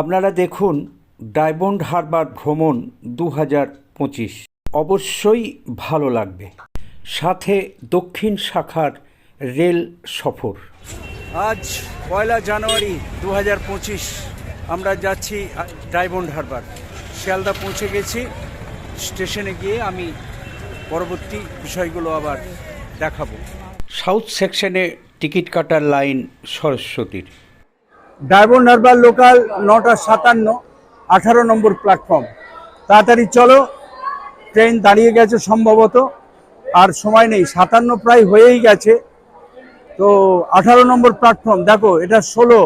আপনারা দেখুন ডায়মন্ড হারবার ভ্রমণ দু হাজার পঁচিশ। অবশ্যই ভালো লাগবে। সাথে দক্ষিণ শাখার রেল সফর। আজ পয়লা জানুয়ারি দু হাজার পঁচিশ আমরা যাচ্ছি ডায়মন্ড হারবার। শিয়ালদা পৌঁছে গেছি। স্টেশনে গিয়ে আমি পরবর্তী বিষয়গুলো আবার দেখাবো। সাউথ সেকশনে টিকিট কাটার লাইন সরস্বতীর। ডায়মন্ড হারবার লোকাল নটা সাতান্ন, আঠারো নম্বর প্ল্যাটফর্ম তাড়াতাড়ি চলো ট্রেন দাঁড়িয়ে গেছে সম্ভবত, আর সময় নেই, সাতান্ন প্রায় হয়েই গেছে। তো আঠারো নম্বর প্ল্যাটফর্ম দেখো, এটা ষোলো,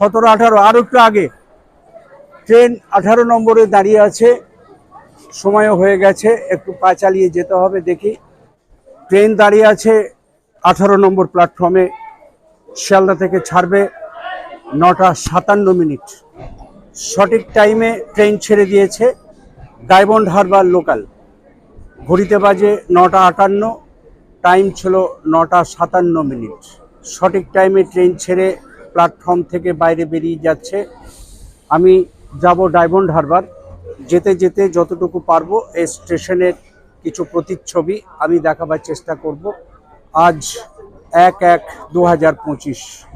সতেরো, আঠারো আরও একটু আগে। ট্রেন আঠারো নম্বরে দাঁড়িয়ে আছে, সময়ও হয়ে গেছে, একটু পা চালিয়ে যেতে হবে, দেখি। ট্রেন দাঁড়িয়ে আছে আঠারো নম্বর প্ল্যাটফর্মে শিয়ালদা থেকে ছাড়বে। নটা সাতান্ন মিনিট। সঠিক টাইমে ট্রেন ছেড়ে দিয়েছে ডায়মন্ড হারবার লোকাল। ঘড়িতে বাজে নটা আটান্ন, টাইম ছিল নটা সাতান্ন মিনিট। সঠিক টাইমে ট্রেন ছেড়ে প্ল্যাটফর্ম থেকে বাইরে বেরিয়ে যাচ্ছে। আমি যাব ডায়মন্ড হারবার। যেতে যেতে যতটুকু পারব এই স্টেশনের কিছু প্রতিচ্ছবি আমি দেখাবার চেষ্টা করব। আজ এক এক দু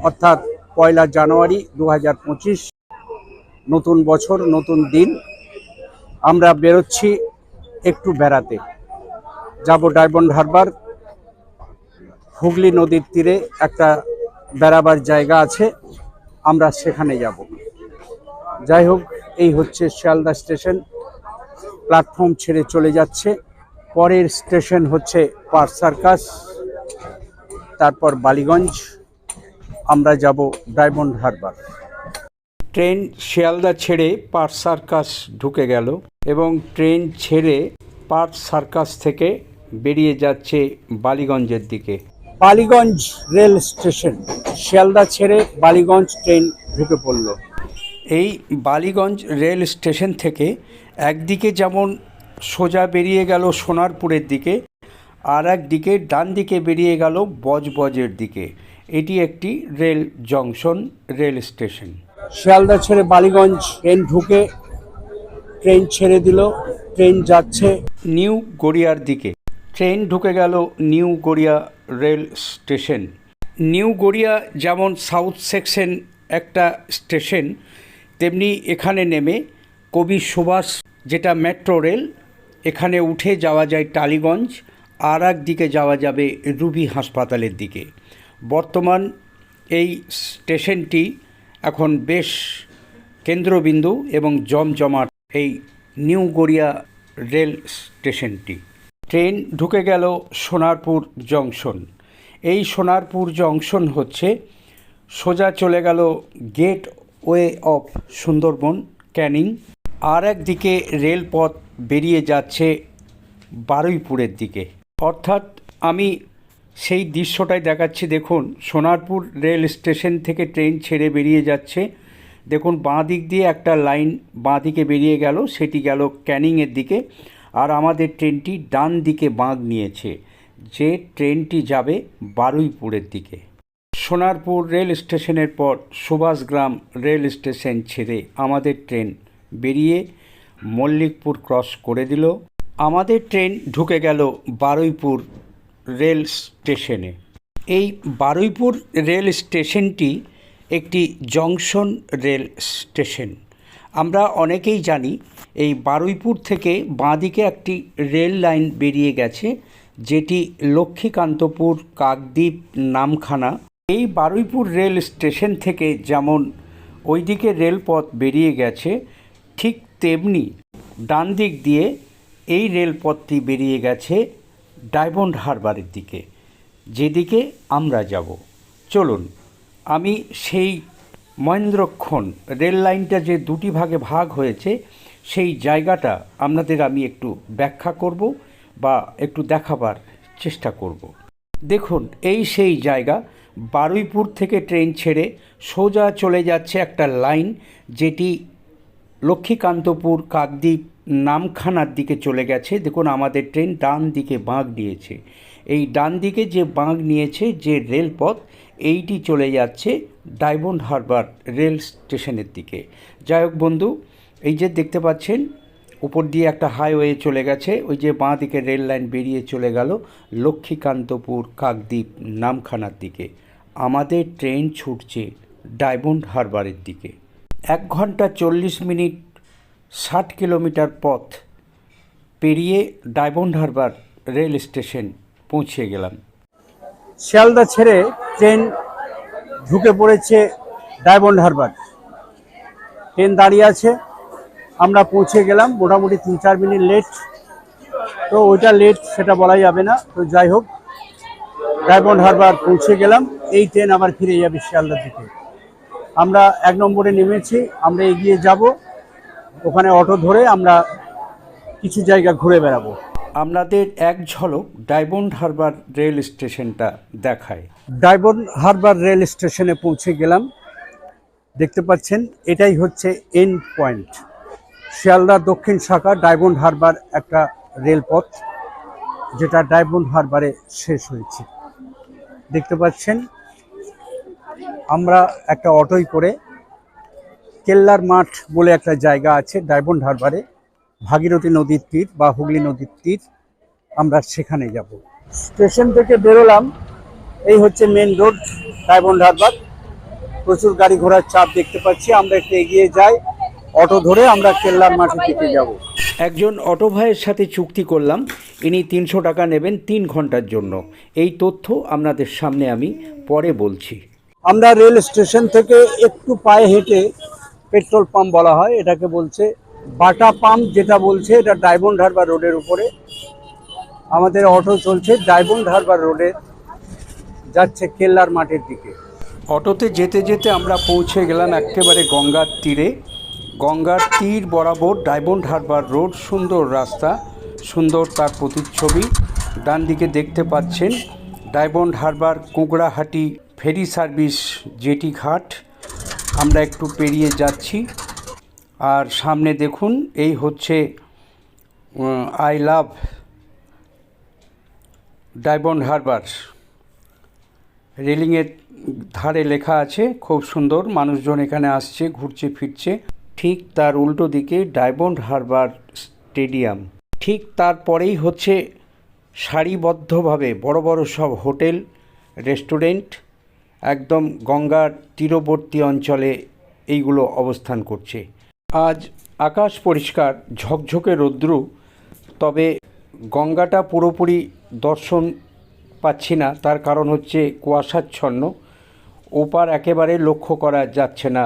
অর্থাৎ পয়লা জানুয়ারি দু হাজার পঁচিশ। নতুন বছর, নতুন দিন। আমরা বেরোচ্ছি একটু বেড়াতে। যাব ডায়মন্ড হারবার। হুগলি নদীর তীরে একটা বেড়াবার জায়গা আছে। আমরা সেখানে যাব। যাই হোক, এই হচ্ছে শিয়ালদা স্টেশন। প্ল্যাটফর্ম ছেড়ে চলে যাচ্ছে। পরের স্টেশন হচ্ছে পার সার্কাস, তারপর বালিগঞ্জ। আমরা যাব ডায়মন্ড হারবার। ট্রেন শিয়ালদা ছেড়ে পার্ক সার্কাস ঢুকে গেল এবং ট্রেন ছেড়ে পার্ক সার্কাস থেকে বেরিয়ে যাচ্ছে বালিগঞ্জের দিকে। বালিগঞ্জ রেল স্টেশন শিয়ালদা ছেড়ে বালিগঞ্জ ট্রেন ঢুকে পড়ল। এই বালিগঞ্জ রেল স্টেশন থেকে একদিকে যেমন সোজা বেরিয়ে গেল সোনারপুরের দিকে আর একদিকে ডান দিকে বেরিয়ে গেল বজবজের দিকে। এটি একটি rail junction rail station. Sealdah ছেড়ে বালিগঞ্জ ট্রেন ঢুকে ট্রেন ছেড়ে দিল ট্রেন যাচ্ছে। নিউ গড়িয়ার দিকে। ট্রেন ঢুকে গেল নিউ গড়িয়া রেল স্টেশন। নিউ গড়িয়া যেমন সাউথ সেকশন একটা স্টেশন তেমনি এখানে নেমে কবি সুভাষ যেটা মেট্রো রেল এখানে উঠে যাওয়া যায় টালিগঞ্জ আর দিকে যাওয়া যাবে রুবি হাসপাতালের দিকে। বর্তমান এই স্টেশনটি এখন বেশ কেন্দ্রবিন্দু এবং জমজমাট এই নিউ গড়িয়া রেল স্টেশনটি। ট্রেন ঢুকে গেল সোনারপুর জংশন। এই সোনারপুর জংশন হচ্ছে সোজা চলে গেল gateway of Sundarban Canning. আর একদিকে রেলপথ বেরিয়ে যাচ্ছে বারুইপুরের দিকে। অর্থাৎ আমি সেই দৃশ্যটাই দেখাচ্ছি। দেখুন, সোনারপুর রেল স্টেশন থেকে ট্রেন ছেড়ে বেরিয়ে যাচ্ছে। দেখুন বাঁ দিক দিয়ে একটা লাইন বাঁ দিকে বেরিয়ে গেল, সেটি গেল ক্যানিংয়ের দিকে। আর আমাদের ট্রেনটি ডান দিকে বাঁক নিয়েছে, যে ট্রেনটি যাবে বারুইপুরের দিকে। সোনারপুর রেল স্টেশনের পর সুভাষগ্রাম রেল স্টেশন ছেড়ে আমাদের ট্রেন বেরিয়ে মল্লিকপুর ক্রস করে দিল। আমাদের ট্রেন ঢুকে গেল বারুইপুর রেল স্টেশনে। এই বারুইপুর রেল স্টেশনটি একটি জংশন রেল স্টেশন। আমরা অনেকেই জানি এই বারুইপুর থেকে বাঁদিকে একটি রেল লাইন বেরিয়ে গেছে, যেটি লক্ষ্মীকান্তপুর, কাকদ্বীপ, নামখানা। এই বারুইপুর রেল স্টেশন থেকে যেমন ওইদিকে রেলপথ বেরিয়ে গেছে, ঠিক তেমনি ডান দিক দিয়ে এই রেলপথটি বেরিয়ে গেছে ডায়মন্ড হারবারের দিকে। যেদিকে আমরা যাব। চলুন, আমি সেই মহেন্দ্রক্ষণ রেল লাইনটা যে দুটি ভাগে ভাগ হয়েছে, সেই জায়গাটা আপনাদের আমি একটু ব্যাখ্যা করব বা একটু দেখাবার চেষ্টা করব। দেখুন, এই সেই জায়গা, বারুইপুর থেকে ট্রেন ছেড়ে সোজা চলে যাচ্ছে একটা লাইন, যেটি লক্ষ্মীকান্তপুর, কাকদ্বীপ নামখানার দিকে চলে গেছে। দেখুন, আমাদের ট্রেন ডান দিকে বাঁক নিয়েছে এই ডান দিকে যে বাঁক নিয়েছে, যে রেলপথ, এইটি চলে যাচ্ছে ডায়মন্ড হারবার রেল স্টেশনের দিকে। যাই হোক বন্ধু, এই যে দেখতে পাচ্ছেন, উপর দিয়ে একটা হাইওয়ে চলে গেছে। ওই যে বাঁ দিকে রেল লাইন বেরিয়ে চলে গেল লক্ষ্মীকান্তপুর কাকদ্বীপ নামখানার দিকে। আমাদের ট্রেন ছুটছে ডায়মন্ড হারবারের দিকে। এক ঘণ্টা চল্লিশ মিনিট ষাট কিলোমিটার পথ পেরিয়ে ডায়মন্ড হারবার রেল স্টেশন পৌঁছে গেলাম। শিয়ালদা ছেড়ে ট্রেন ঢুকে পড়েছে ডায়মন্ড হারবার। ট্রেন দাঁড়িয়ে আছে। আমরা পৌঁছে গেলাম। মোটামুটি তিন চার মিনিট লেট। তো ওইটা লেট সেটা বলা যাবে না। তো যাই হোক, ডায়মন্ড হারবার পৌঁছে গেলাম। এই ট্রেন আবার ফিরে যাবে শিয়ালদার দিকে। আমরা এক নম্বরে নেমেছি। আমরা এগিয়ে যাব। ওখানে অটো ধরে আমরা কিছু জায়গা ঘুরে বেড়াবো। আপনাদের এক ঝলক ডায়মন্ড হারবার রেল স্টেশনটা দেখায়। ডায়মন্ড হারবার রেল স্টেশনে পৌঁছে গেলাম। দেখতে পাচ্ছেন এটাই হচ্ছে এন্ড পয়েন্ট শিয়ালদা দক্ষিণ শাখা ডায়মন্ড হারবার একটা রেলপথ যেটা ডায়মন্ড হারবারে শেষ হয়েছে। দেখতে পাচ্ছেন আমরা একটা অটোই করে কেল্লার মাঠ বলে একটা জায়গা আছে ডায়মন্ড হারবারে। ভাগীরথী নদীর তীর বা হুগলি নদীর তীর আমরা সেখানে যাব। স্টেশন থেকে বেরোলাম এই হচ্ছে মেন রোড ডায়মন্ড হারবার। প্রচুর গাড়ি ঘোড়ার চাপ দেখতে পাচ্ছি আমরা একটু এগিয়ে যাই অটো ধরে আমরা কেল্লার মাঠের দিকে যাব। একজন অটো ভাইয়ের সাথে চুক্তি করলাম ইনি তিনশো টাকা নেবেন তিন ঘণ্টার জন্য। এই তথ্য আপনাদের সামনে আমি পরে বলছি। আমরা রেল স্টেশন থেকে একটু পায়ে হেঁটে পেট্রোল পাম্প বলা হয়, এটাকে বলছে বাটা পাম্প, যেটা বলছে এটা ডায়মন্ড হারবার রোডের উপরে। আমাদের অটো চলছে ডায়মন্ড হারবার রোডে, যাচ্ছে কেল্লার মাঠের দিকে। অটোতে যেতে যেতে আমরা পৌঁছে গেলাম একেবারে গঙ্গার তীরে। গঙ্গার তীর বরাবর ডায়মন্ড হারবার রোড, সুন্দর রাস্তা, সুন্দর তার প্রতিচ্ছবি। ডান দিকে দেখতে পাচ্ছেন Diamond Harbour Kukrahati ferry service jetty ঘাট। আমরা একটু পেরিয়ে যাচ্ছি। আর সামনে দেখুন, এই হচ্ছে আই লাভ ডায়মন্ড হারবার রেলিংয়ের ধারে লেখা আছে, খুব সুন্দর, মানুষজন এখানে আসছে, ঘুরছে, ফিরছে। ঠিক তার উল্টো দিকে ডায়মন্ড হারবার স্টেডিয়াম ঠিক তারপরেই হচ্ছে সারিবদ্ধভাবে বড় বড় সব হোটেল, রেস্টুরেন্ট একদম গঙ্গার তীরবর্তী অঞ্চলে এইগুলো অবস্থান করছে। আজ আকাশ পরিষ্কার, ঝকঝকে রৌদ্রু, তবে গঙ্গাটা পুরোপুরি দর্শন পাচ্ছি না। তার কারণ হচ্ছে কুয়াশাচ্ছন্ন। ওপার একেবারে লক্ষ্য করা যাচ্ছে না।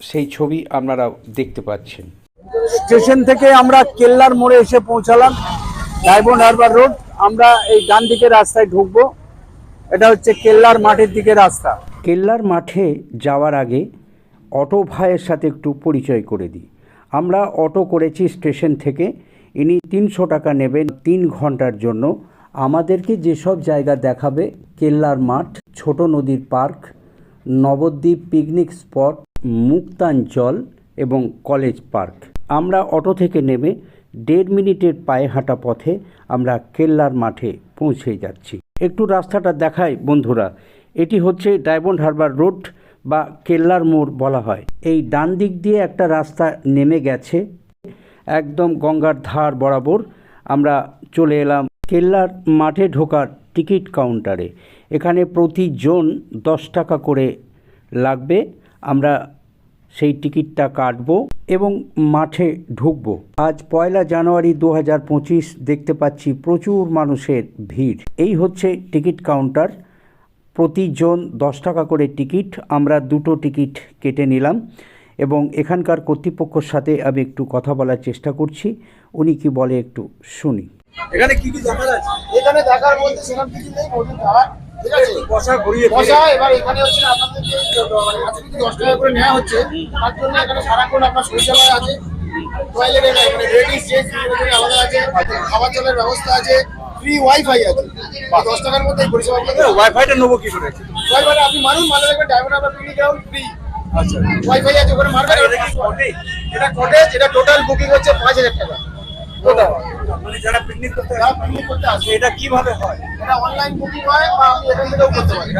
সেই ছবি আপনারা দেখতে পাচ্ছেন। স্টেশন থেকে আমরা কেল্লার মোড়ে এসে পৌঁছালাম, ডায়মন্ড হারবার রোড। আমরা এই ডান দিকে রাস্তায় ঢুকবো। এটা হচ্ছে কেল্লার মাঠের দিকে রাস্তা। কেল্লার মাঠে যাওয়ার আগে অটো ভাইয়ের সাথে একটু পরিচয় করে দিই। আমরা অটো করেছি স্টেশন থেকে, ইনি তিনশো টাকা নেবেন তিন ঘণ্টার জন্য। আমাদেরকে যেসব জায়গা দেখাবে, কেল্লার মাঠ, ছোট নদীর park, Nabadwip picnic spot, Muktanchal এবং কলেজ পার্ক। আমরা অটো থেকে নেমে দেড় মিনিটের পায়ে হাঁটা পথে আমরা কেল্লার মাঠে পৌঁছে যাচ্ছি। একটু রাস্তাটা দেখাই, বন্ধুরা। এটি হচ্ছে ডায়মন্ড হারবার রোড বা কেল্লার মোড় বলা হয়। এই ডান দিক দিয়ে একটা রাস্তা নেমে গেছে, একদম গঙ্গার ধার বরাবর। আমরা চলে এলাম কেল্লার মাঠে ঢোকার টিকিট কাউন্টারে। এখানে প্রতি জন দশ টাকা করে লাগবে। আমরা সেই টিকিটটা কাটবো এবং মাঠে ঢুকবো। আজ পয়লা জানুয়ারি দু হাজার পঁচিশ দেখতে পাচ্ছি প্রচুর মানুষের ভিড়। এই হচ্ছে টিকিট কাউন্টার। প্রতিজন দশ টাকা করে টিকিট। আমরা দুটো টিকিট কেটে নিলাম এবং এখানকার কর্তৃপক্ষর সাথে আমি একটু কথা বলার চেষ্টা করছি। উনি কি বলে একটু শুনি। এখানে কি কি দেখার আছে? এখানে দেখার বলতে সেরকম কিছু নেই খাবার ঠিক আছে? বসা ঘুরিয়ে বসা এবার এখানে হচ্ছে আপনাদের যে মানে আজকে যদি দশ টাকা করে নেওয়া হচ্ছে তার জন্য এখানে সারাক্ষণ আপনার শৌচালয় আছে টয়লেট এখানে লেডিস জেন্টস আলাদা আছে খাবার জলের ব্যবস্থা আছে ফ্রি ওয়াইফাই আছে। দশ টাকার মধ্যে এই পরিষেবা ওয়াইফাইটা নেব কি করে? ওয়াইফাই আপনি মানুন মালে দেখবেন ডায়মন্ড আপনার পিকনিক গ্রাউন্ড ফ্রি আচ্ছা। ওয়াইফাই আছে ওখানে মারবেন এটা কটেজ এটা টোটাল বুকিং হচ্ছে পাঁচ হাজার টাকা। মানে যারা পিকনিক করতে যারা পিকনিক করতে আসে এটা কীভাবে হয়? এটা অনলাইন বুকিং হয় বা আপনি এখান থেকেও করতে পারেন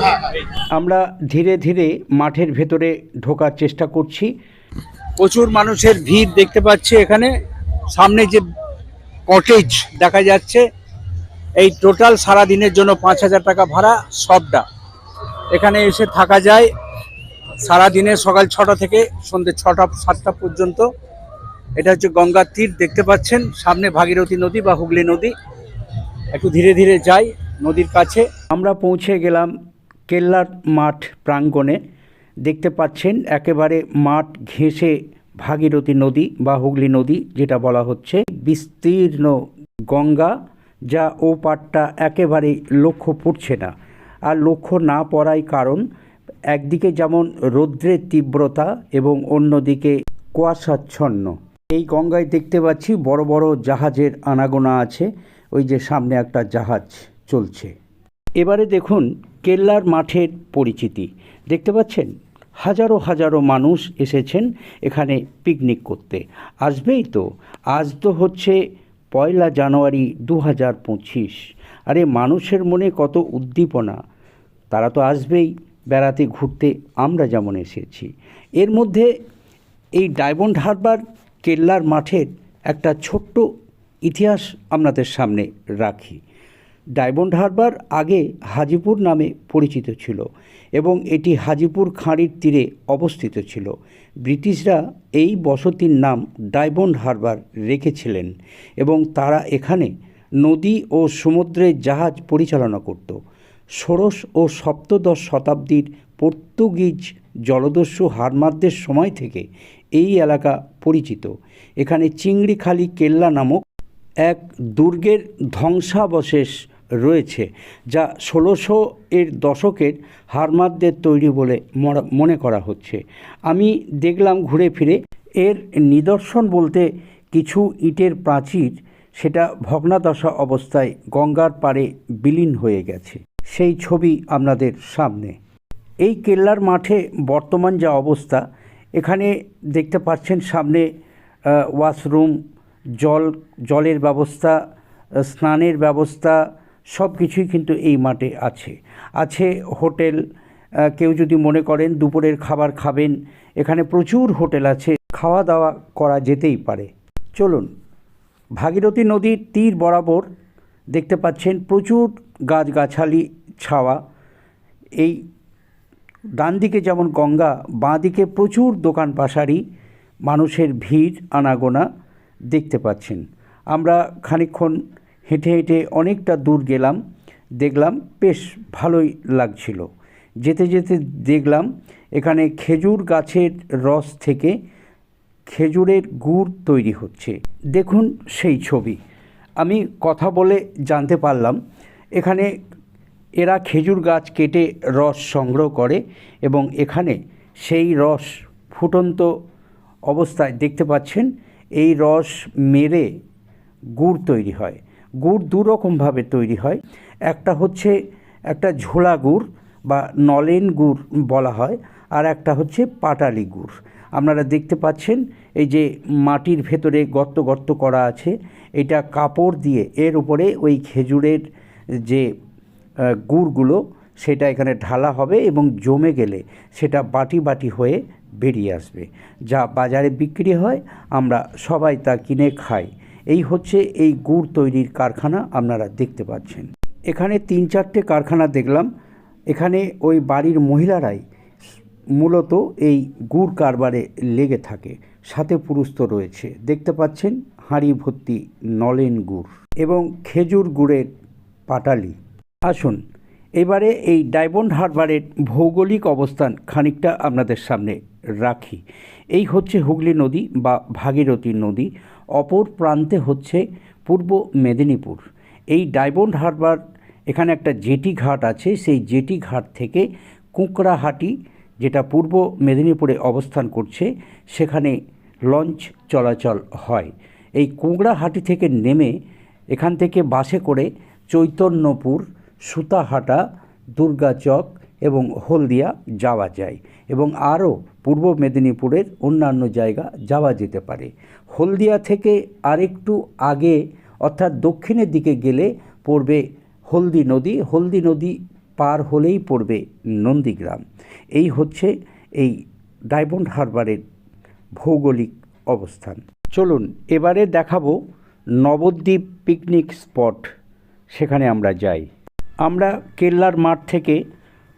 হ্যাঁ হ্যাঁ। আমরা ধীরে ধীরে মাঠের ভেতরে ঢোকার চেষ্টা করছি। প্রচুর মানুষের ভিড় দেখতে পাচ্ছি এখানে। সামনে যে কটেজ দেখা যাচ্ছে এই টোটাল সারা দিনের জন্য পাঁচ হাজার টাকা ভাড়া সবটা। এখানে এসে থাকা যায়। সারা দিনে সকাল ছটা থেকে সন্ধ্যে ছটা সাতটা পর্যন্ত। এটা হচ্ছে গঙ্গার তীর, দেখতে পাচ্ছেন? সামনে ভাগীরথী নদী বা হুগলি নদী। একটু ধীরে ধীরে যাই নদীর কাছে। আমরা পৌঁছে গেলাম কেল্লার মাঠ প্রাঙ্গণে। দেখতে পাচ্ছেন, একেবারে মাঠ ঘেঁষে ভাগীরথী নদী বা হুগলি নদী যেটা বলা হচ্ছে। বিস্তীর্ণ গঙ্গা, যা ও পাটটা একেবারে লক্ষ্য পড়ছে না। আর লক্ষ্য না পড়াই কারণ, একদিকে যেমন রৌদ্রের তীব্রতা এবং অন্যদিকে কুয়াশাচ্ছন্ন। এই গঙ্গায় দেখতে পাচ্ছি বড় বড় জাহাজের আনাগোনা আছে। ওই যে সামনে একটা জাহাজ চলছে। এবারে দেখুন কেল্লার মাঠের পরিচিতি। দেখতে পাচ্ছেন? হাজারো হাজারো মানুষ এসেছেন এখানে পিকনিক করতে। আসবেই তো। আজ তো হচ্ছে পয়লা জানুয়ারি দু হাজার পঁচিশ। আরে মানুষের মনে কত উদ্দীপনা। তারা তো আসবেই, বেড়াতে ঘুরতে। আমরা যেমন এসেছি। এর মধ্যে এই ডায়মন্ড হারবার কেল্লার মাঠের একটা ছোট্ট ইতিহাস আপনাদের সামনে রাখি। ডায়মন্ড হারবার আগে হাজিপুর নামে পরিচিত ছিল এবং এটি হাজিপুর খাঁড়ির তীরে অবস্থিত ছিল। ব্রিটিশরা এই বসতির নাম ডায়মন্ড হারবার রেখেছিলেন এবং তারা এখানে নদী ও সমুদ্রের জাহাজ পরিচালনা করত। ষোড়শ ও সপ্তদশ শতাব্দীর পর্তুগিজ জলদস্যু হারমারদের সময় থেকে এই এলাকা পরিচিত। এখানে চিংড়িখালি কেল্লা নামক এক দুর্গের ধ্বংসাবশেষ রয়েছে, যা ষোলোশো এর দশকের হারমাদদের তৈরি বলে মনে করা হচ্ছে। আমি দেখলাম ঘুরে ফিরে, এর নিদর্শন বলতে কিছু ইটের প্রাচীর, সেটা ভগ্নাদশা অবস্থায় গঙ্গার পাড়ে বিলীন হয়ে গেছে। সেই ছবি আপনাদের সামনে। এই কেল্লার মাঠে বর্তমান যা অবস্থা এখানে দেখতে পাচ্ছেন সামনে ওয়াশরুম, জল, জলের ব্যবস্থা স্নানের ব্যবস্থা সব কিছুই কিন্তু এই মাঠে আছে। আছে হোটেল কেউ যদি মনে করেন দুপুরের খাবার খাবেন, এখানে প্রচুর হোটেল আছে খাওয়া দাওয়া করা যেতেই পারে। চলুন, ভাগীরথী নদীর তীর বরাবর দেখতে পাচ্ছেন প্রচুর গাছগাছালি, ছাওয়া। এই ডান দিকে যেমন গঙ্গা বাঁ দিকে প্রচুর দোকান পাশারি, মানুষের ভিড়, আনাগোনা দেখতে পাচ্ছেন। আমরা খানিকক্ষণ হেঁটে হেঁটে অনেকটা দূর গেলাম, দেখলাম বেশ ভালোই লাগছিল। যেতে যেতে দেখলাম এখানে খেজুর গাছের রস থেকে খেজুরের গুড় তৈরি হচ্ছে। দেখুন সেই ছবি। আমি কথা বলে জানতে পারলাম, এখানে এরা খেজুর গাছ কেটে রস সংগ্রহ করে এবং এখানে সেই রস ফুটন্ত অবস্থায় দেখতে পাচ্ছেন, এই রস মেরে গুড় তৈরি হয়। গুড় দু রকমভাবে তৈরি হয়। একটা হচ্ছে একটা ঝোলা গুড় বা নলেন গুড় বলা হয় আর একটা হচ্ছে পাটালি গুড়। আপনারা দেখতে পাচ্ছেন এই যে মাটির ভেতরে গর্ত গর্ত করা আছে, এটা কাপড় দিয়ে এর উপরে ওই খেজুরের যে গুড়গুলো সেটা এখানে ঢালা হবে এবং জমে গেলে সেটা বাটি বাটি হয়ে বেরিয়ে আসবে। যা বাজারে বিক্রি হয়, আমরা সবাই তা কিনে খাই। এই হচ্ছে এই গুড় তৈরির কারখানা, আপনারা দেখতে পাচ্ছেন। এখানে তিন চারটে কারখানা দেখলাম। এখানে ওই বাড়ির মহিলারাই মূলত এই গুড় কারবারে লেগে থাকে। সাথে পুরুষ তো রয়েছে। দেখতে পাচ্ছেন হাঁড়ি ভর্তি নলেন গুড় এবং খেজুর গুড়ের পাটালি। আসুন। এবারে এই ডায়মন্ড হারবারের ভৌগোলিক অবস্থান খানিকটা আপনাদের সামনে রাখি। এই হচ্ছে হুগলি নদী বা ভাগীরথী নদী, অপর প্রান্তে হচ্ছে পূর্ব মেদিনীপুর। এই ডায়মন্ড হারবার এখানে একটা জেটি ঘাট আছে, সেই জেটি ঘাট থেকে কুঁকড়াহাটি, যেটা পূর্ব মেদিনীপুরে অবস্থান করছে, সেখানে লঞ্চ চলাচল হয়। এই কুঁকড়াহাটি থেকে নেমে এখান থেকে বাসে করে চৈতন্যপুর সুতাহাটা দুর্গাচক এবং হলদিয়া যাওয়া যায় এবং আরও পূর্ব মেদিনীপুরের অন্যান্য জায়গা যাওয়া যেতে পারে। হলদিয়া থেকে আরেকটু আগে অর্থাৎ দক্ষিণের দিকে গেলে পড়বে হলদি নদী। হলদি নদী পার হলেই পড়বে নন্দীগ্রাম। এই হচ্ছে এই ডায়মন্ড হারবারের ভৌগোলিক অবস্থান। চলুন এবারে দেখাবো নবদ্বীপ পিকনিক স্পট। সেখানে আমরা যাই। আমরা কেল্লার মাঠ থেকে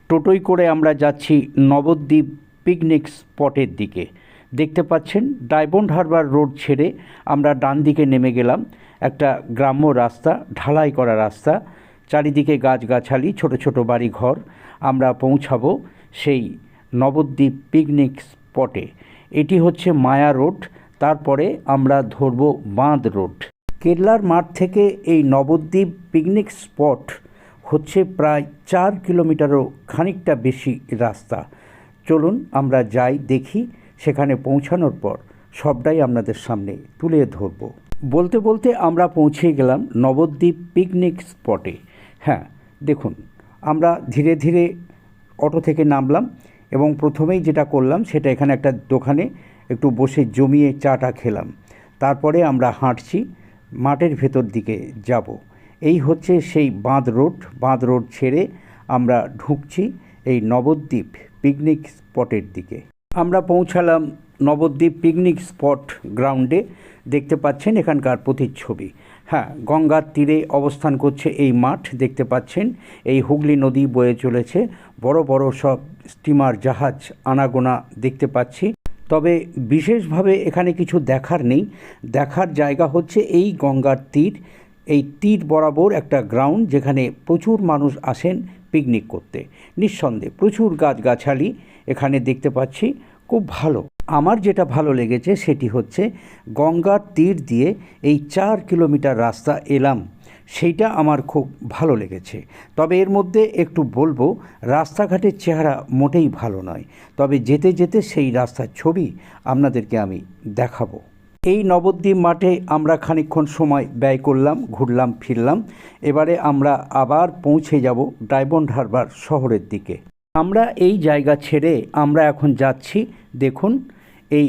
টোটোই করে আমরা যাচ্ছি নবদ্বীপ পিকনিক স্পটের দিকে। দেখতে পাচ্ছেন, ডায়মন্ড হারবার রোড ছেড়ে আমরা ডান দিকে নেমে গেলাম। একটা গ্রাম্য রাস্তা, ঢালাই করা রাস্তা। চারিদিকে গাছগাছালি, ছোট ছোট বাড়ি ঘর আমরা পৌঁছাবো সেই নবদ্বীপ পিকনিক স্পটে। এটি হচ্ছে মায়া রোড, তারপরে আমরা ধরব বাঁধ রোড। কেরলার মাঠ থেকে এই নবদ্বীপ পিকনিক স্পট হচ্ছে প্রায় চার কিলোমিটারও খানিকটা বেশি রাস্তা। চলুন আমরা যাই, দেখি সেখানে পৌঁছানোর পর সবটাই আপনাদের সামনে তুলে ধরব। বলতে বলতে আমরা পৌঁছে গেলাম নবদ্বীপ পিকনিক স্পটে। হ্যাঁ দেখুন, আমরা ধীরে ধীরে অটো থেকে নামলাম এবং প্রথমেই যেটা করলাম সেটা এখানে একটা দোকানে একটু বসে জমিয়ে চাটা খেলাম। তারপরে আমরা হাঁটছি, মাঠের ভেতর দিকে যাব। এই হচ্ছে সেই বাঁধ রোড বাঁধ রোড ছেড়ে আমরা ঢুকছি এই নবদ্বীপ পিকনিক স্পটের দিকে। আমরা পৌঁছালাম নবদ্বীপ পিকনিক স্পট গ্রাউন্ডে দেখতে পাচ্ছেন এখানকার প্রতিচ্ছবি। হ্যাঁ গঙ্গার তীরে অবস্থান করছে এই মাঠ, দেখতে পাচ্ছেন। এই হুগলি নদী বয়ে চলেছে। বড় বড় সব স্টিমার জাহাজ, আনাগোনা দেখতে পাচ্ছি। তবে বিশেষভাবে এখানে কিছু দেখার নেই। দেখার জায়গা হচ্ছে এই গঙ্গার তীর। এই তীর বরাবর একটা গ্রাউন্ড যেখানে প্রচুর মানুষ আসেন পিকনিক করতে। নিঃসন্দেহে প্রচুর গাছগাছালি এখানে দেখতে পাচ্ছি, খুব ভালো। আমার যেটা ভালো লেগেছে সেটি হচ্ছে গঙ্গার তীর দিয়ে এই চার কিলোমিটার রাস্তা এলাম, সেইটা আমার খুব ভালো লেগেছে। তবে এর মধ্যে একটু বলব, রাস্তাঘাটের চেহারা মোটেই ভালো নয়। তবে যেতে যেতে সেই রাস্তার ছবি আপনাদেরকে আমি দেখাবো। এই নবদ্বীপ মাঠে আমরা খানিকক্ষণ সময় ব্যয় করলাম, ঘুরলাম, ফিরলাম। এবারে আমরা আবার পৌঁছে যাব ডায়মন্ড হারবার শহরের দিকে। আমরা এই জায়গা ছেড়ে আমরা এখন যাচ্ছি, দেখুন, এই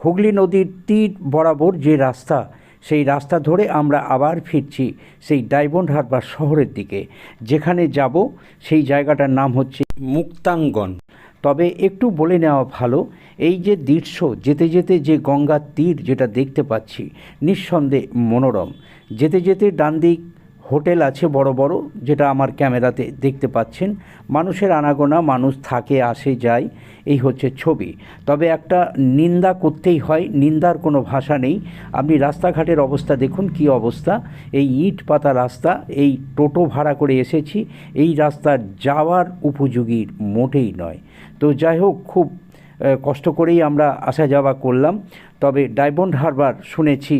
হুগলি নদীর তীর বরাবর যে রাস্তা, সেই রাস্তা ধরে আমরা আবার ফিরছি সেই ডায়মন্ড হারবার শহরের দিকে। যেখানে যাব সেই জায়গাটার নাম হচ্ছে মুক্তাঙ্গন। তবে একটু বলে নেওয়া ভালো, এই যে দৃশ্য, যেতে যেতে যে গঙ্গার তীর যেটা দেখতে পাচ্ছি, নিঃসন্দেহে মনোরম। যেতে যেতে ডান দিক হোটেল আছে বড় বড়, যেটা আমার ক্যামেরাতে দেখতে পাচ্ছেন। মানুষের আনাগোনা, মানুষ থাকে, আসে, যায়, এই হচ্ছে ছবি। তবে একটা নিন্দা করতেই হয়, নিন্দার কোনো ভাষা নেই। আপনি রাস্তাঘাটের অবস্থা দেখুন, কি অবস্থা। এই ইট পাতা রাস্তা, এই টোটো ভাড়া করে এসেছি, এই রাস্তা যাওয়ার উপযোগী মোটেই নয়। তো যাই হোক খুব কষ্ট করেই আমরা আসা যাওয়া করলাম। তবে ডায়মন্ড হারবার শুনেছি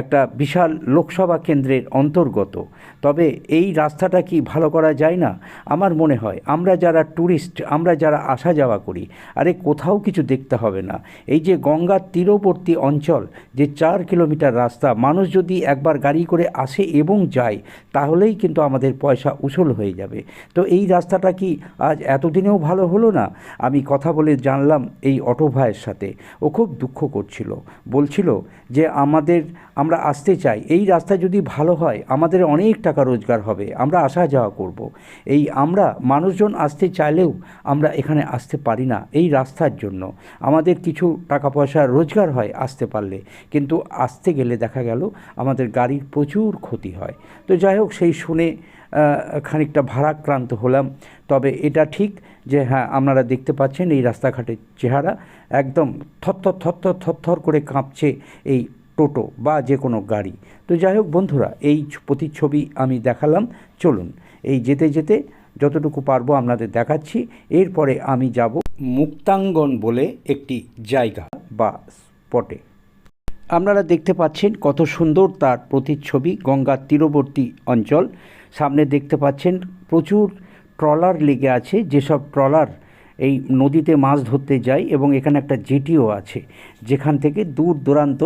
একটা বিশাল লোকসভা কেন্দ্রের অন্তর্গত। তবে এই রাস্তাটা কি ভালো করা যায় না? আমার মনে হয় আমরা যারা ট্যুরিস্ট আমরা যারা আসা যাওয়া করি, আরে কোথাও কিছু দেখতে হবে না। এই যে গঙ্গার তীরবর্তী অঞ্চল, যে চার কিলোমিটার রাস্তা, মানুষ যদি একবার গাড়ি করে আসে এবং যায়, তাহলেই কিন্তু আমাদের পয়সা উসুল হয়ে যাবে। তো এই রাস্তাটা কি আজ এতদিনেও ভালো হলো না? আমি কথা বলে জানলাম এই অটো ভাইয়ের সাথে। ও খুব দুঃখ করছিল। বলছিল যে আমাদের, আমরা আসতে চাই। এই রাস্তা যদি ভালো হয়, আমাদের অনেক টাকা রোজগার হবে। আমরা আসা যাওয়া করব। এই আমরা মানুষজন আসতে চাইলেও আমরা এখানে আসতে পারি না এই রাস্তার জন্য। আমাদের কিছু টাকা পয়সা রোজগার হয় আসতে পারলে। কিন্তু আসতে গেলে দেখা গেল আমাদের গাড়ির প্রচুর ক্ষতি হয়। তো যাই হোক, সেই শুনে খানিকটা ভারাক্রান্ত হলাম। তবে এটা ঠিক যে হ্যাঁ আপনারা দেখতে পাচ্ছেন এই রাস্তাঘাটের চেহারা। একদম থরথর থরথর থরথর করে কাঁপছে এই টোটো বা যে কোনো গাড়ি। তো যাই হোক বন্ধুরা, এই প্রতিচ্ছবি আমি দেখালাম। চলুন, এই যেতে যেতে যতটুকু পারব আপনাদের দেখাচ্ছি। এরপরে আমি যাব মুক্তাঙ্গন বলে একটি জায়গা বা স্পটে। আপনারা দেখতে পাচ্ছেন কত সুন্দর তার প্রতিচ্ছবি গঙ্গার তীরবর্তী অঞ্চল। সামনে দেখতে পাচ্ছেন প্রচুর ট্রলার লেগে আছে, যেসব ট্রলার এই নদীতে মাছ ধরতে যায় এবং এখানে একটা জেটিও আছে, যেখান থেকে দূর দূরান্ত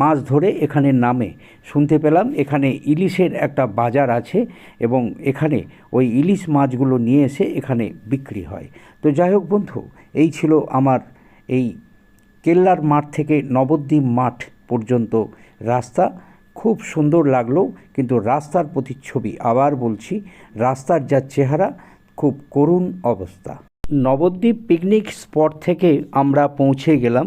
মাছ ধরে এখানে নামে। শুনতে পেলাম এখানে ইলিশের একটা বাজার আছে এবং এখানে ওই ইলিশ মাছগুলো নিয়ে এসে এখানে বিক্রি হয়। তো যাই হোক বন্ধু, এই ছিল আমার এই কেল্লার মাঠ থেকে নবদ্বীপ মাঠ পর্যন্ত রাস্তা। খুব সুন্দর লাগল, কিন্তু রাস্তার প্রতিচ্ছবি আবার বলছি, রাস্তার যা চেহারা, খুব করুণ অবস্থা। নবদ্বীপ পিকনিক স্পট থেকে আমরা পৌঁছে গেলাম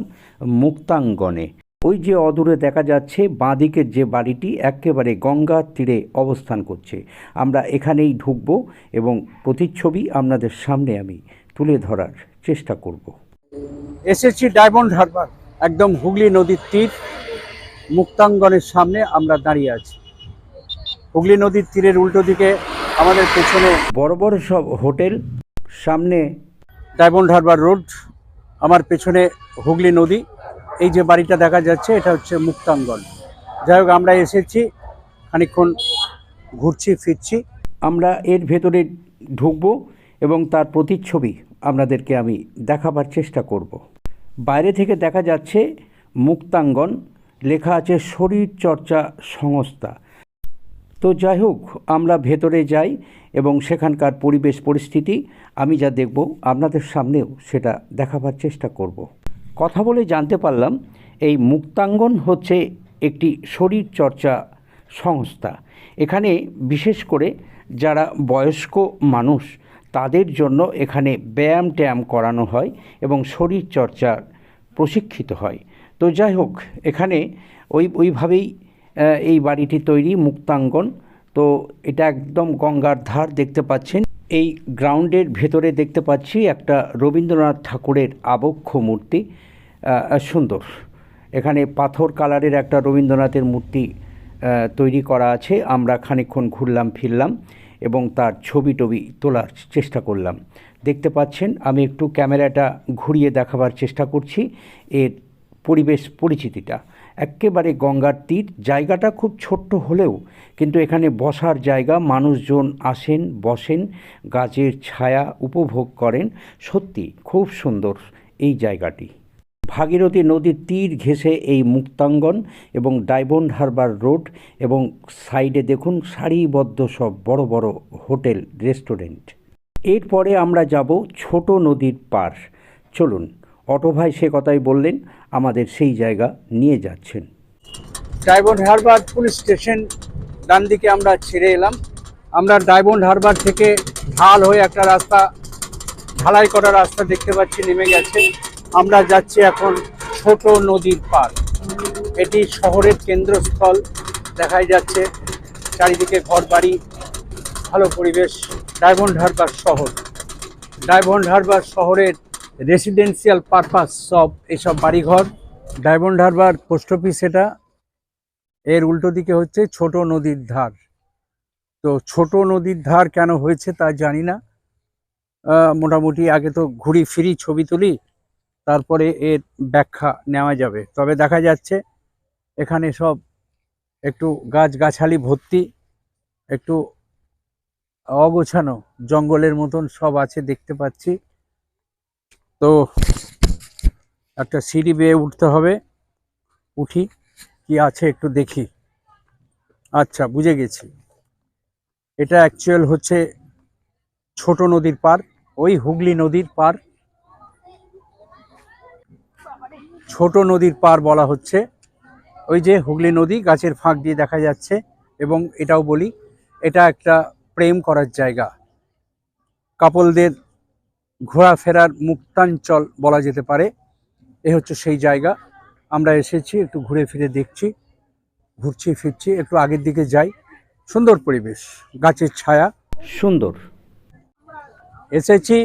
মুক্তাঙ্গনে। ওই যে অদূরে দেখা যাচ্ছে বাঁদিকের যে বাড়িটি, একেবারে গঙ্গার তীরে অবস্থান করছে। আমরা এখানেই ঢুকবো এবং প্রতিচ্ছবি আপনাদের সামনে আমি তুলে ধরার চেষ্টা করব। এসেছি ডায়মন্ড হারবার, একদম হুগলি নদীর তীর। মুক্তাঙ্গনের সামনে আমরা দাঁড়িয়ে আছি। হুগলি নদীর তীরের উল্টো দিকে আমাদের পেছনে বড় বড় সব হোটেল, সামনে ডায়মন্ড হারবার রোড, আমার পেছনে হুগলি নদী। এই যে বাড়িটা দেখা যাচ্ছে, এটা হচ্ছে মুক্তাঙ্গন। যাই হোক, আমরা এসেছি, খানিকক্ষণ ঘুরছি, ফিরছি। আমরা এর ভেতরে ঢুকব এবং তার প্রতিচ্ছবি আপনাদেরকে আমি দেখাবার চেষ্টা করব। বাইরে থেকে দেখা যাচ্ছে মুক্তাঙ্গন লেখা আছে শরীর চর্চা সংস্থা। তো যাই হোক, আমরা ভেতরে যাই এবং সেখানকার পরিবেশ পরিস্থিতি, আমি যা দেখব আপনাদের সামনেও সেটা দেখাবার চেষ্টা করব। কথা বলে জানতে পারলাম, এই মুক্তাঙ্গন হচ্ছে একটি শরীর চর্চা সংস্থা। এখানে বিশেষ করে যারা বয়স্ক মানুষ, তাদের জন্য এখানে ব্যায়াম ট্যায়াম করানো হয় এবং শরীর চর্চার প্রশিক্ষিত হয়। তো যাই হোক, এখানে ওই, ওইভাবেই এই বাড়িটি তৈরি, মুক্তাঙ্গন। তো এটা একদম গঙ্গার ধার দেখতে পাচ্ছেন। এই গ্রাউন্ডের ভেতরে দেখতে পাচ্ছি একটা রবীন্দ্রনাথ ঠাকুরের আবক্ষ মূর্তি। সুন্দর। এখানে পাথর কালারের একটা রবীন্দ্রনাথের মূর্তি তৈরি করা আছে। আমরা খানিকক্ষণ ঘুরলাম, ফিরলাম এবং তার ছবি টবি তোলার চেষ্টা করলাম। দেখতে পাচ্ছেন, আমি একটু ক্যামেরাটা ঘুরিয়ে দেখাবার চেষ্টা করছি। এর পরিবেশ পরিচিতিটা। একেবারে গঙ্গার তীর। জায়গাটা খুব ছোট্ট হলেও কিন্তু এখানে বসার জায়গা। মানুষজন আসেন, বসেন, গাছের ছায়া উপভোগ করেন। সত্যি খুব সুন্দর এই জায়গাটি। ভাগীরথী নদীর তীর ঘেঁষে এই মুক্তাঙ্গন এবং ডায়মন্ড হারবার রোড এবং সাইডে দেখুন সারিবদ্ধ সব বড় বড় হোটেল, রেস্টুরেন্ট। এরপরে আমরা যাব ছোট নদীর পার চলুন, অটো ভাই সে কথাই বললেন আমাদের সেই জায়গা নিয়ে যাচ্ছেন। ডায়মন্ড হারবার পুলিশ স্টেশন ডান দিকে আমরা ছেড়ে এলাম। আমরা ডায়মন্ড হারবার থেকে ঢাল হয়ে একটা রাস্তা, ঢালাই করা রাস্তা দেখতে পাচ্ছি, নেমে গেছে। আমরা যাচ্ছি এখন ছোট নদীর পার এটি শহরের কেন্দ্রস্থল, দেখাই যাচ্ছে চারিদিকে ঘর বাড়ি ভালো পরিবেশ, ডায়মন্ড হারবার শহর। ডায়মন্ড হারবার শহরের রেসিডেন্সিয়াল পারপাস সব এইসব বাড়িঘর ডায়মন্ড হারবার পোস্ট অফিস এটা। এর উল্টো দিকে হচ্ছে ছোট নদীর ধার। তো ছোট নদীর ধার কেন হয়েছে তা জানি না। মোটামুটি আগে তো ঘুরি ফিরি ছবি তুলি, তারপরে এর ব্যাখ্যা নেওয়া যাবে। তবে দেখা যাচ্ছে এখানে সব একটু গাছগাছালি ভর্তি, একটু অগোছানো জঙ্গলের মতন সব আছে দেখতে পাচ্ছি। তো একটা সিঁড়ি বেয়ে উঠতে হবে। উঠি, কি আছে একটু দেখি। আচ্ছা বুঝে গেছি। এটা অ্যাকচুয়াল হচ্ছে ছোট নদীর পার ওই হুগলি নদীর পার ছোট নদীর পার বলা হচ্ছে। ওই যে হুগলি নদী, গাছের ফাঁক দিয়ে দেখা যাচ্ছে এবং এটাও বলি, এটা একটা প্রেম করার জায়গা। কাপলদের ঘোরাফেরার মুক্তাঞ্চল বলা যেতে পারে। এ হচ্ছে সেই জায়গা। আমরা এসেছি একটু ঘুরে ফিরে দেখছি ঘুরছি ফিরছি একটু আগের দিকে যাই। সুন্দর পরিবেশ গাছের ছায়া। সুন্দর। এসেছি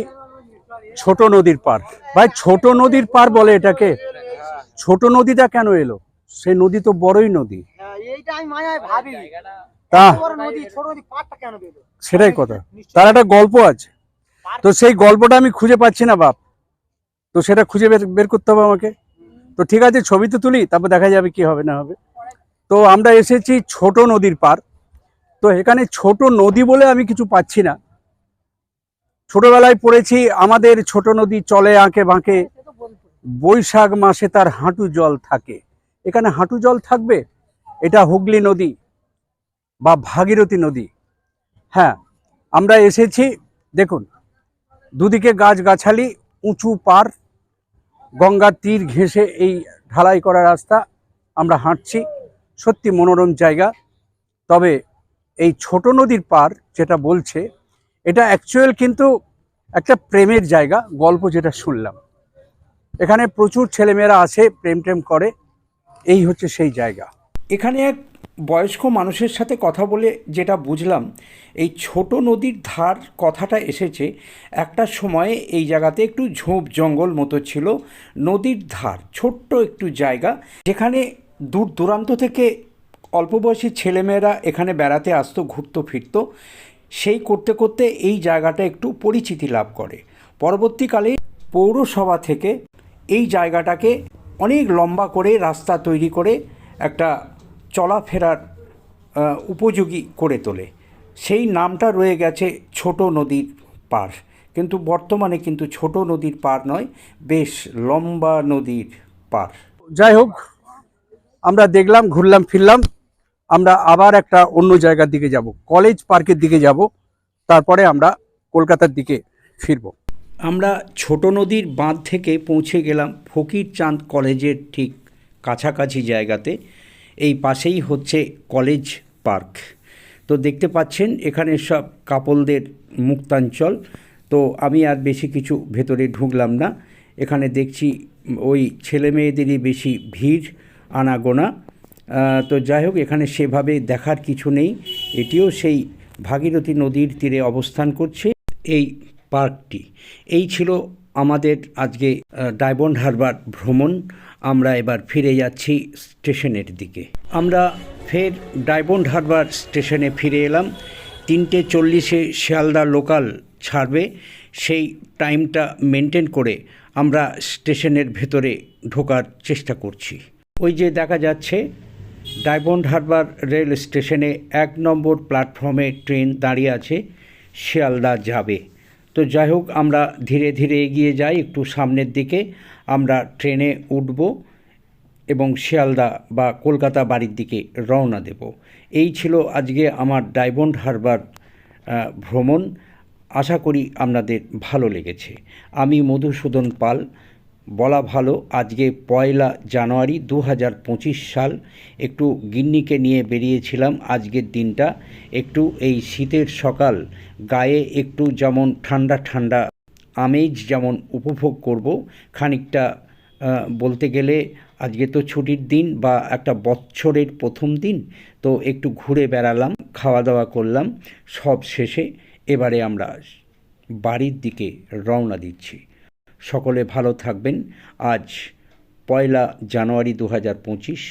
ছোট নদীর পার। ভাই ছোট নদীর পার বলে এটাকে? ছোট নদীটা কেন এলো? সে নদী তো বড়ই নদী। হ্যাঁ, এইটা আমি মায়ায় ভাবি। তা নদী ছোট নদী পাটটা কেন পেল সেটাই কথা। তার একটা গল্প আছে। তো সেই গল্পটা আমি খুঁজে পাচ্ছি না, বাপ। তো সেটা খুঁজে বের করতে হবে আমাকে। তো ঠিক আছে, ছবি তো তুলি, তারপর দেখা যাবে কি হবে না হবে। তো আমরা এসেছি ছোট নদীর পার তো এখানে ছোট নদী বলে আমি কিছু পাচ্ছি না। ছোটবেলায় পড়েছি, আমাদের ছোট নদী চলে আঁকে বাঁকে। বৈশাখ মাসে তার হাঁটু জল থাকে। এখানে হাঁটু জল থাকবে? এটা হুগলি নদী বা ভাগীরথী নদী। হ্যাঁ আমরা এসেছি, দেখুন দুদিকে গাছগাছালি, উঁচু পার গঙ্গার তীর ঘেঁষে এই ঢালাই করা রাস্তা। আমরা হাঁটছি, সত্যি মনোরম জায়গা। তবে এই ছোট নদীর পার যেটা বলছে, এটা অ্যাকচুয়াল কিন্তু একটা প্রেমের জায়গা, গল্প যেটা শুনলাম। এখানে প্রচুর ছেলেমেয়েরা আসে প্রেম টেম করে, এই হচ্ছে সেই জায়গা। এখানে এক বয়স্ক মানুষের সাথে কথা বলে যেটা বুঝলাম, এই ছোট নদীর ধার কথাটা এসেছে, একটা সময়ে এই জায়গাতে একটু ঝোপ জঙ্গল মতো ছিল, নদীর ধার, ছোট্ট একটু জায়গা, যেখানে দূর দূরান্ত থেকে অল্প বয়সী ছেলেমেয়েরা এখানে বেড়াতে আসতো, ঘুরতো, ফিরতো, সেই করতে করতে এই জায়গাটা একটু পরিচিতি লাভ করে। পরবর্তীকালে পৌরসভা থেকে এই জায়গাটাকে অনেক লম্বা করে রাস্তা তৈরি করে একটা চলাফেরার উপযোগী করে তোলে। সেই নামটা রয়ে গেছে ছোট নদীর পার। কিন্তু বর্তমানে কিন্তু ছোট নদীর পার নয় বেশ লম্বা নদীর পার। যাই হোক আমরা দেখলাম ঘুরলাম ফিরলাম। আমরা আবার একটা অন্য জায়গার দিকে যাব। কলেজ পার্কের দিকে যাব। তারপরে আমরা কলকাতার দিকে ফিরবো। আমরা ছোট নদীর বাঁধ থেকে পৌঁছে গেলাম ফকির চাঁদ কলেজের ঠিক কাছাকাছি জায়গাতে। এই পাশেই হচ্ছে কলেজ পার্ক। তো দেখতে পাচ্ছেন এখানে সব কাপলদের মুক্তাঞ্চল। তো আমি আর বেশি কিছু ভেতরে ঢুকলাম না। এখানে দেখছি ওই ছেলে মেয়েদেরই বেশি ভিড় আনাগোনা। তো যাই হোক এখানে সেভাবে দেখার কিছু নেই। এটিও সেই ভাগীরথী নদীর তীরে অবস্থান করছে এই পার্কটি। এই ছিল আমাদের আজকে আহ, ডায়মন্ড হারবার ভ্রমণ। আমরা এবার ফিরে যাচ্ছি স্টেশনের দিকে। আমরা ফের ডায়মন্ড হারবার স্টেশনে ফিরে এলাম। তিনটে চল্লিশে শিয়ালদা লোকাল ছাড়বে। সেই টাইমটা মেনটেন করে আমরা স্টেশনের ভেতরে ঢোকার চেষ্টা করছি। ওই যে দেখা যাচ্ছে, ডায়মন্ড হারবার রেল স্টেশনে এক নম্বর প্ল্যাটফর্মে ট্রেন দাঁড়িয়ে আছে। শিয়ালদা যাবে। তো যাই হোক, আমরা ধীরে ধীরে এগিয়ে যাই, একটু সামনের দিকে। আমরা ট্রেনে উঠব এবং শিয়ালদা বা কলকাতা বাড়ির দিকে রওনা দেব। এই ছিল আজকে আমার ডায়মন্ড হারবার ভ্রমণ। আশা করি আপনাদের ভালো লেগেছে। আমি মধুসূদন পাল বলা ভালো, আজকে পয়লা জানুয়ারি দু হাজার পঁচিশ সাল। একটু গিন্নিকে নিয়ে বেরিয়েছিলাম আজকের দিনটা। একটু এই শীতের সকাল, গায়ে একটু যেমন ঠান্ডা ঠান্ডা আমেজ যেমন উপভোগ করব, খানিকটা বলতে গেলে আজকে তো ছুটির দিন বা একটা বছরের প্রথম দিন, তো একটু ঘুরে বেড়ালাম খাওয়া দাওয়া করলাম। সব শেষে এবারে আমরা বাড়ির দিকে রওনা দিচ্ছি। সকলে ভালো থাকবেন। আজ পয়লা জানুয়ারি দু হাজার পঁচিশ,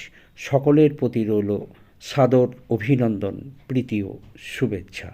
সকলের প্রতি রইল সাদর অভিনন্দন, প্রীতি ও শুভেচ্ছা।